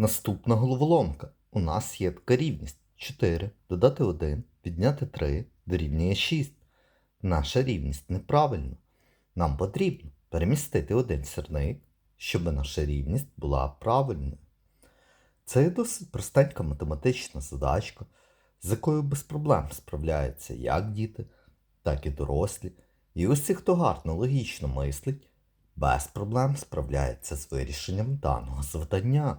Наступна головоломка. У нас є така рівність 4 додати 1, відняти 3 дорівнює 6. Наша рівність неправильна. Нам потрібно перемістити один сірник, щоб наша рівність була правильною. Це досить простенька математична задачка, з якою без проблем справляються як діти, так і дорослі. І усі, хто гарно логічно мислить, без проблем справляється з вирішенням даного завдання.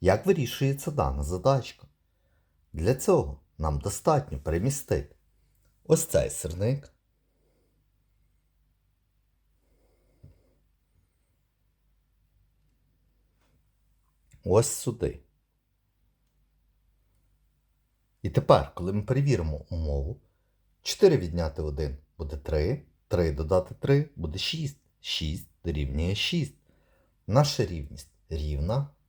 Як вирішується дана задачка? Для цього нам достатньо перемістити ось цей сирник. Ось сюди. І тепер, коли ми перевіримо умову, 4 відняти 1 буде 3, 3 додати 3 буде 6, 6 дорівнює 6. Наша рівність рівна,